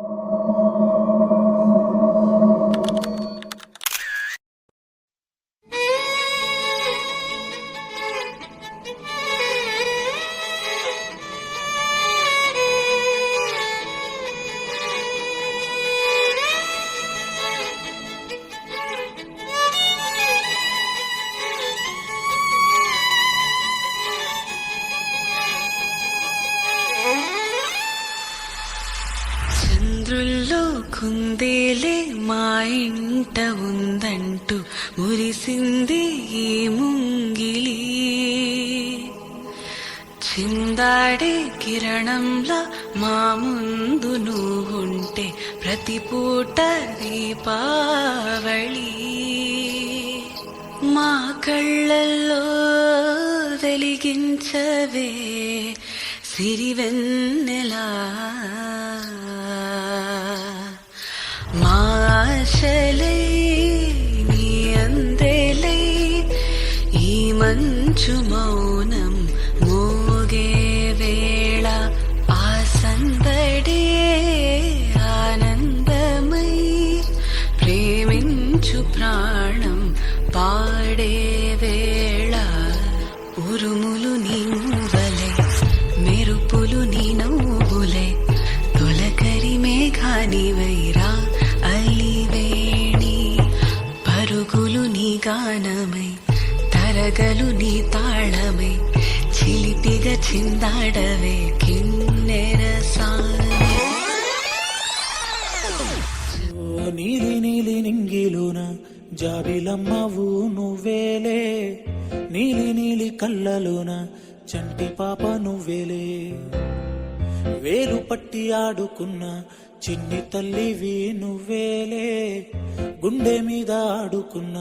フフフフ。చంద్రుల్లో కుందేలే మా ఇంట ఉందంటూ మురిసింది ఈ ముంగిలి. చిందాడే కిరణంలా మా ముందు నువ్వుంటే ప్రతి పూట దీపావళి. మా కళ్ళల్లో వెలిగించవే సిరివెన్నెలా? మాశలై నీ అందెలై ఈ మంచు మౌనం మోగే వేళ ఆ సందడే ఆనందమై ప్రేమించు ప్రాణం పాడే వేళ ఉరుములు కరగలు నీ తాళమే చిలిపిగా చిందాడవే కిన్నెర నీలి నీలి నింగిలోన జాబిలమ్మవు నువ్వేలే. నీలి నీలి కళ్ళలోన చంటి పాప నువ్వేలే. వేలు పట్టి ఆడుకున్న చిన్ని తల్లివి నువ్వేలే గుండె మీద ఆడుకున్న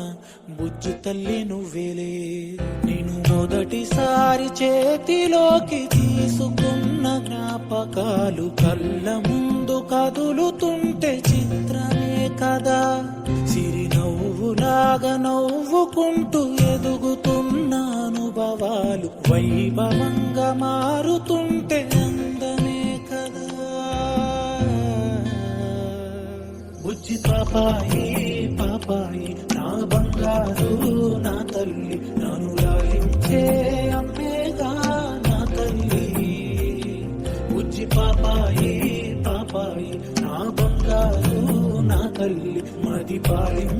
బుజ్జి తల్లి నువ్వేలే నేను మొదటిసారి చేతిలోకి తీసుకున్న జ్ఞాపకాలు కళ్ళ ముందు కదులుతుంటే చిత్రమే కదా. సిరినవ్వులాగా నవ్వుకుంటూ ఎదుగుతున్న అనుభవాలు వైభవంగా మారుతుంటే బుజ్జి పాపాయి పాపాయి. నా బంగారు నా తల్లి నన్ను లాలించే అమ్మేగా నా తల్లి? బుజ్జి పాపాయి పాపాయి. నా బంగారు నా తల్లి మది పాలించే